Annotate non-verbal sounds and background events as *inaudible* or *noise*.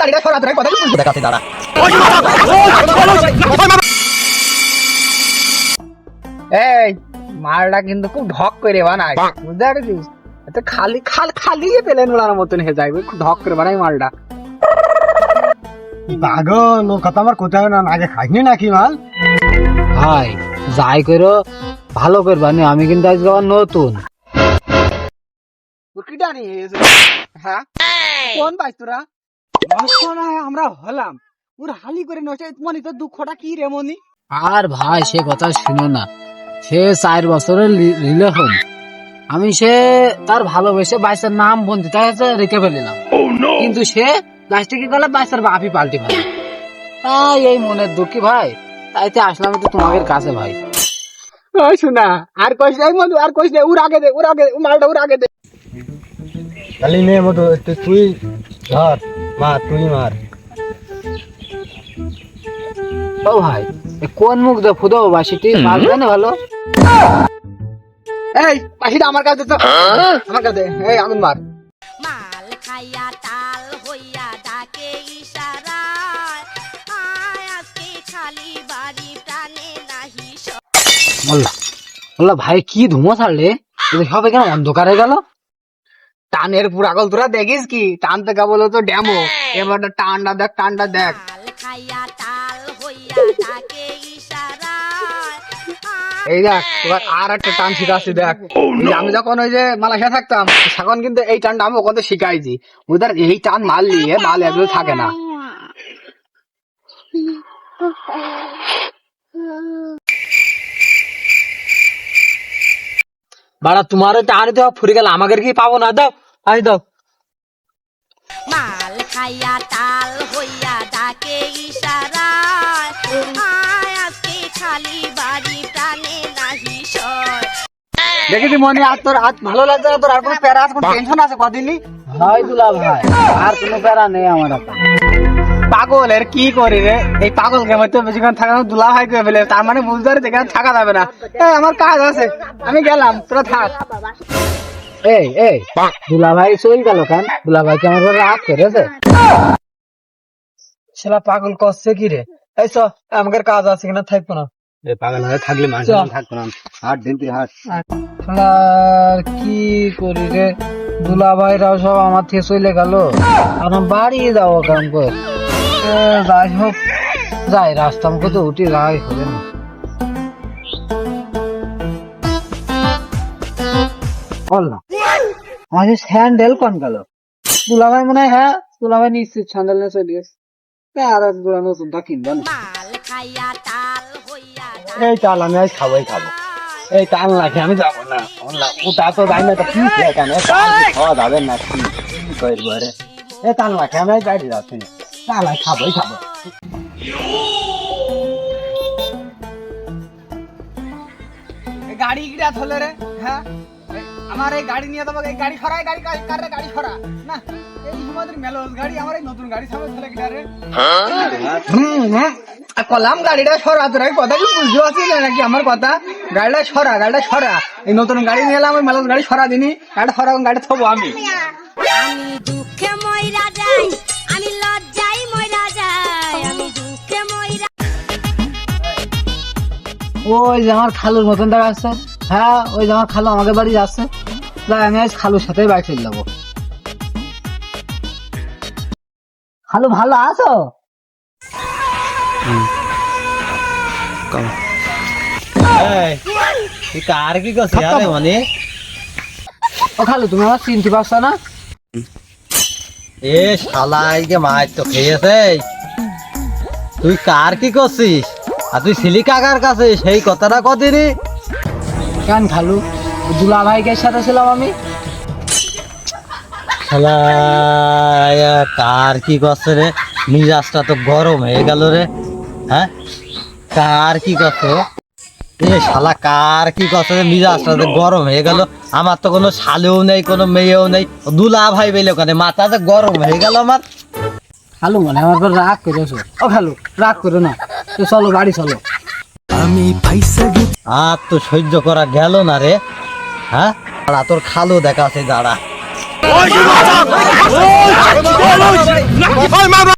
গাড়িটা সরা তোর কথা দেখাতে দাঁড়া এই মালটা কিন্তু খুব ঢক করে বানায় বুঝতে পারছিস? খালি খাল খালি পেলেন মতন হয়ে যাবে খুব ঢক করে বানাই মালটা। পাগল ও কথা আমার কোথায় না আগে খাইনি নাকি মাল? ভাই যাই করো ভালো করবানি আমি কিন্তু আজকে আবার নতুন। কিটা নিয়ে হ্যাঁ? কোন পাইছ তোরা? আমরা হলাম। ওর হালি করে নষ্ট মনি তো দুঃখটা কি রে মনি? আর ভাই সে কথা শুনো না। সে চার বছরের রিলেশন আমি সে তার ভালোবেসে বাইসের নাম বন্ধু তাই রেখে ফেলিলাম। কিন্তু সে লাস্টে কি করলে বাইসের বাপি পাল্টি ফেলে তাই এই মনের দুঃখী ভাই তাইতে আসলাম একটু তোমাদের কাছে ভাই। শোনা আর কইস নাই মধু আর কইস নাই উর আগে দে উর আগে দে, মালটা উর আগে দে। খালি নে মতো তুই- তুই ধর মার তুই মার। ও ভাই কোন মুখ দে ফুদো বাসিটি মারবে না ভালো? এই বাসিটা আমার কাছে তো। আমার কাছে দে। এই আগুন মার। মাল খাইয়া তাল হইয়া ডাকে আয় আজকে খালি বাড়ি প্রাণে নাহি বললা বললা ভাই কি ধুমো ছাড়লে? সব এখানে অন্ধকারে গেল? টানের পুরাগল তোরা দেখিস কি? টান থেকে বলো তো ড্যামো। এবার টানটা দেখ টানটা দেখ। এই দেখ এবার আর একটা টান শিখাচ্ছি দেখ। আমি যখন ওই যে মালয়েশিয়া থাকতাম তখন কিন্তু এই টানটা আমি ওখান শিখাইছি। ওদের এই টান মারলি এ মাল এগুলো থাকে না। *laughs* বাড়া তোমারও টান তো ফুরে গেল আমাকে কি পাবো না? দাও আই দাও। মাল খাইয়া তাল হইয়া ডাকে ইশারায়। আজকে খালি বাড়ি প্রাণে নাহি সয়। দেখেছি মনে আর তোর হাত ভালো লাগছে না? তোর আর কোনো প্যারা আছে কোনো টেনশন আছে কদিনই? ভাই দুলা ভাই আর কোনো প্যারা নেই আমার হাতে। পাগল এর কি করি রে? এই পাগল কে মধ্যে বেশিক্ষণ থাকা দুলা ভাই করে ফেলে। তার মানে বুঝতে পারি এখানে থাকা যাবে না। আমার কাজ আছে। আমি গেলাম তোরা থাক। এই এই দুলা ভাই চল গেল কেন? দুলা ভাই কি আমার রাগ করেছে? সেটা পাগল করছে কি রে? এই চ আমাদের কাজ আছে কিনা থাকব না। পাগল হয়ে থাকলে মানুষ চল। না। হাট দিন তুই হাট। কি করি রে? দুলা ভাইরাও সব আমার থেকে চলে গেল। আমার বাড়ি যাব কাম কর। যাই হোক যাই রাস্তা মুখে তো উঠি রাই হবে না। আমাদের স্যান্ডেল কোন গেল? দুলা ভাই মনে হয় হ্যাঁ দুলা ভাই নিশ্চিত স্যান্ডেল নিয়ে চলে গেছে। আর এক দুলা নতুনটা কিনবে না। তাল এই চাল আমি আজ খাবোই, খাব। এই টান লাগে আমি যাব না। ওটা তো যাই না তো কি কেন খাওয়া যাবে না, কি করব রে? এই টান লাগে আমি বাইরে যাচ্ছি না। খাবোই খাব এই গাড়ি কিরা থলে রে? হ্যাঁ? আমার এই গাড়ি নিয়ে দেবো এই গাড়ি সরা এই গাড়ি কার রে গাড়ি সরা না এই হিমাদের মেলোস গাড়ি আমার এই নতুন গাড়ি সামনে ফেলে কিনা রে? কলাম গাড়িটা সরা তোর কথা কি বুঝতে পারছিস না নাকি আমার কথা? গাড়িটা সরা গাড়িটা সরা। এই নতুন গাড়ি নিয়ে এলাম ওই মেলাস গাড়ি সরা দিনি। গাড়িটা সরা গাড়ি থবো আমি। আমি দুঃখে ময়রা যাই ওই যে আমার খালুর মতন দেখা যাচ্ছে হ্যাঁ ওই যে আমার খালু আমাদের বাড়ি যাচ্ছে যাই আমি আজ খালুর সাথে বাইক চলে যাব। খালু ভালো আছো? এই তুই কার কি করছিস? আরে মানে। ও খালু তুমি আমার চিনতে পারছ না? এ শালা এইকে মাছ তো খেয়েছে। তুই কার কি করছিস? আর তুই সিলি কাকার কাছে সেই কথাটা কদিনই কেন খালু? দুলা ভাইকে সাথে ছিলাম আমি। শালা কার কি করছে রে? মিজাজটা তো গরম হয়ে গেল রে। হ্যাঁ? কার কি করছে এ শালা কার কি করছে রে? মিজাজটা তো গরম হয়ে গেল। আমার তো কোনো শালেও নেই কোনো মেয়েও নেই। দুলা ভাই বেলে ওখানে মাথাতে গরম হয়ে গেল আমার। খালু মানে আমার রাগ করেছ ও খালু রাগ করো না। চলো বাড়ি চলো আমি আর তো সহ্য করা গেল না রে হ্যাঁ আর তোর খালো দেখা আছে দাঁড়া